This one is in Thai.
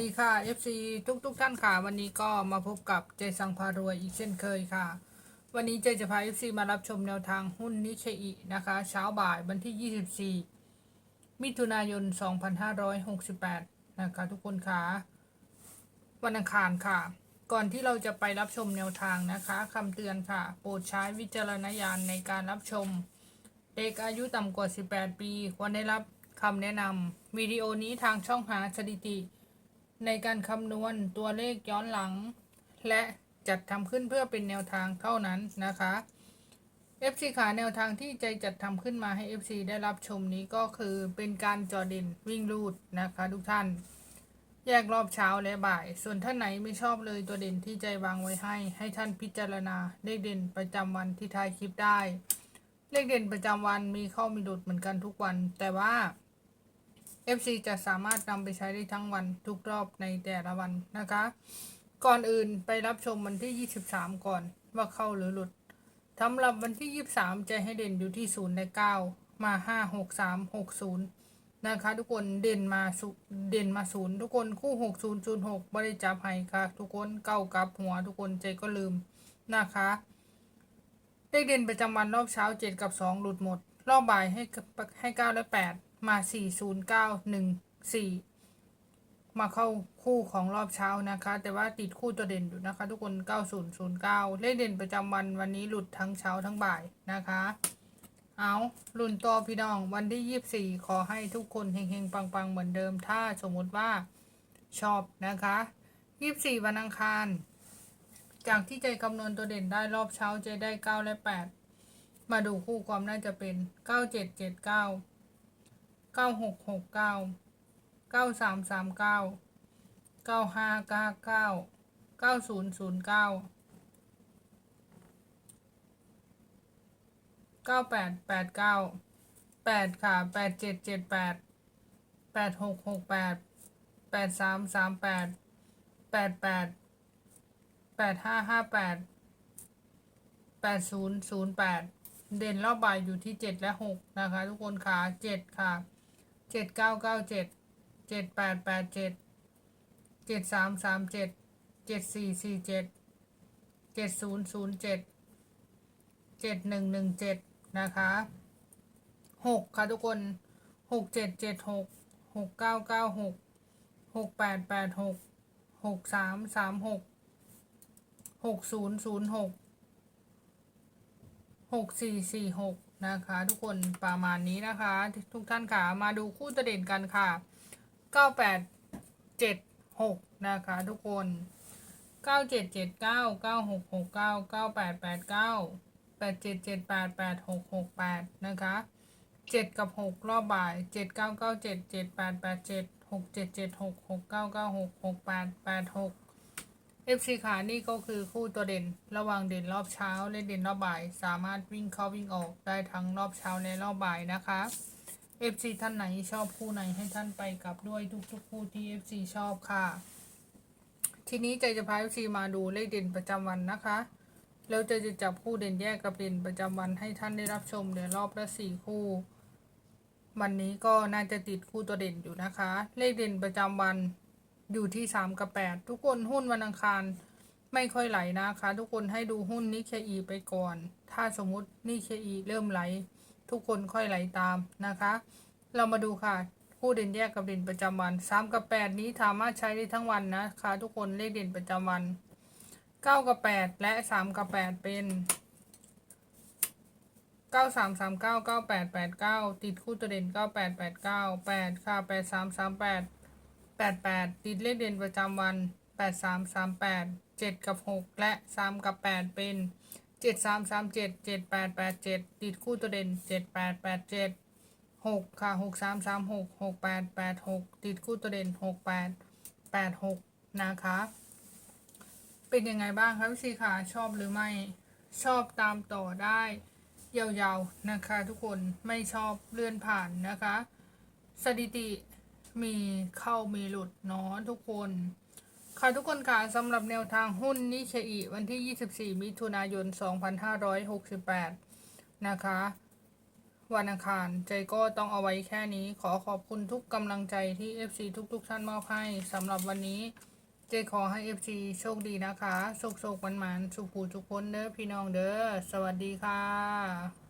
ดีค่ะ FC ทุกทุกๆท่านค่ะ วันนี้ก็มาพบกับเจสังพารวยอีกเช่นเคยค่ะ วันนี้เจจะพา FC มารับชมแนวทางหุ้นนิเคอินะคะ เช้าบ่ายวันที่ 24 มิถุนายน 2568 นะคะทุกคนค่ะ วันอังคารค่ะ ก่อนที่เราจะไปรับชมแนวทางนะคะคำเตือนค่ะ โปรดใช้วิจารณญาณในการรับชม เด็กอายุต่ำกว่า 18 ปี ควรได้รับคำแนะนำวิดีโอนี้ทางช่องหาสถิติ ในการคำนวณตัวเลขย้อนหลัง และจัดทำขึ้นเพื่อเป็นแนวทางเท่านั้นนะคะ FC ขาแนวทางที่ใจจัดทำขึ้นมาให้ FC ได้รับชมนี้ก็คือเป็นการจอด่นวิ่งรูดนะคะทุกท่าน แยกรอบเช้าและบ่าย ส่วนท่านไหนไม่ชอบเลยตัวเด่นที่ใจวางไว้ให้ ให้ท่านพิจารณาเลขเด่นประจำวันที่ท้ายคลิปได้ เลขเด่นประจำวันมีเข้ามีหลุดเหมือนกันทุกวัน แต่ว่า FC จะสามารถนำไปใช้ได้ทั้งวันทุกรอบในแต่ละวันนะคะ ก่อนอื่นไปรับชมวันที่ 23 ก่อนว่าเข้าหรือหลุดสำหรับวันที่ 23 จะให้เด่นอยู่ที่0และ9มา 5 6 3 6 0 นะคะ ทุกคนเด่นมาสุเด่นมาศูนย์ทุกคนคู่ 6 0 0 6บริจับให้ค่ะ ทุกคนเก้ากับหัวทุกคนใจก็ลืมนะคะเลขเด่นประจำวันรอบเช้า 7 กับ 2 หลุดหมด รอบบ่ายให้ให้ 9 และ 8 มา4 0 9 1 4มาเข้าคู่ของรอบเช้านะคะ แต่ว่าติดคู่ตัวเด่นอยู่นะคะ ทุกคน9009เลขเด่นประจำวันวันนี้หลุดทั้งเช้าทั้งบ่ายนะคะ เอารุ่นต่อพี่น้องวันที่24ขอให้ทุกคนเฮงๆ ปังๆ เหมือนเดิม ถ้าสมมติว่าชอบนะคะ24วันอังคารจากที่ใจคำนวณตัวเด่นได้รอบเช้าใจได้9และ8มาดูคู่ความน่าจะเป็น9779 9669 9339 9599 9009เก้า เก้าหกหกเก้าเก้าสามสามเก้าเก้าห้าเก้าเก้าเก้าศูนย์ศูนย์เก้าเก้าแปดแปดเก้าแปดค่ะแปดเจ็ดเจ็ดแปดแปดหกหกแปดแปดสามสามแปดแปดแปดแปดห้าห้าแปดแปดศูนย์ศูนย์แปดเด่นรอบบ่ายอยู่ที่เจ็ดและหกนะคะ ทุกคนค่ะเจ็ดค่ะ เจ็ดเก้าเก้าเจ็ดเจ็ดแปดแปดเจ็ดเจ็ดสามสามเจ็ดเจ็ดสี่สี่เจ็ดเจ็ดศูนย์ศูนย์เจ็ดเจ็ดหนึ่งหนึ่งเจ็ดนะคะหกค่ะทุกคนหกเจ็ดเจ็ดหกหกเก้าเก้าหกหกแปดแปดหกหกสามสามหกหกศูนย์ศูนย์หกหกสี่สี่หก นะคะ ทุกคนประมาณนี้นะคะ ทุกท่านค่ะมาดูคู่ตัวเด่นกันค่ะเก้าแปดเจ็ดหกนะคะ ทุกคนเก้าเจ็ดเจ็ดเก้าเก้าหกหกเก้าเก้าแปดแปดเก้าแปดเจ็ดเจ็ดแปดแปดหกหกแปดนะคะเจ็ดกับหกรอบบ่ายเจ็ดเก้าเอฟซีขานี่ก็คือคู่ตัวเด่น ระหว่างเด่นรอบเช้าและเด่นรอบบ่าย สามารถวิ่งเข้าวิ่งออกได้ทั้งรอบเช้าและรอบบ่ายนะคะเอฟซีท่านไหนชอบคู่ไหนให้ท่านไปกับด้วยทุกๆคู่ที่เอฟซีชอบค่ะ ทีนี้ใจจะพาเอฟซีมาดูเลขเด่นประจำวันนะคะแล้วใจจะจับคู่เด่นแยกกับเด่นประจำวันให้ท่านได้รับชมเดี๋ยวรอบละสี่คู่วันนี้ก็น่าจะติดคู่ตัวเด่นอยู่นะคะ เลขเด่นประจำวัน อยู่ที่สามกับแปดทุกคนหุ้นวันอังคารไม่ค่อยไหลนะคะ ทุกคนให้ดูหุ้นนิเคอีไปก่อน ถ้าสมมุตินิเคอีเริ่มไหล ทุกคนค่อยไหลตามนะคะ เรามาดูค่ะคู่เด่นแยกกับเด่นประจำวันสามกับแปดนี้สามารถใช้ได้ทั้งวันนะคะ ทุกคนเลขเด่นประจำวันเก้ากับแปดและสามกับแปดเป็นเก้าสามสามเก้าเก้าแปดแปดเก้าติดคู่ตัวเด่นเก้าแปดแปดเก้าแปดค่ะแปดสามสามแปด แปดแปดติดเลขเด่นประจำวันแปดสามสามแปดเจ็ดกับหกและสามกับแปดเป็นเจ็ดสามสามเจ็ดเจ็ดแปดแปดเจ็ดติดคู่ตัวเด่นเจ็ดแปดแปดเจ็ดหกค่ะหกสามสามหกหกแปดแปดหกติดคู่ตัวเด่นหกแปดแปดหกนะคะ เป็นยังไงบ้างครับพี่ซีค่ะ ชอบหรือไม่ชอบตามต่อได้ยาวๆนะคะทุกคนไม่ชอบเลื่อนผ่านนะคะ สถิติ มีเข้ามีหลุดเนาะทุกคน ค่ะทุกคนค่ะสำหรับแนวทางหุ้นนิเคอีวันที่ 24 มิถุนายน 2568 นะคะ วันอังคารเจก็ต้องเอาไว้แค่นี้ ขอขอบคุณทุกกำลังใจที่ FC ทุกๆ ท่านมอบให้สำหรับวันนี้เจขอให้ FC โชคดีนะคะโชคโชคมันมันสุขหูทุกคนเด้อพี่น้องเด้อสวัสดีค่ะ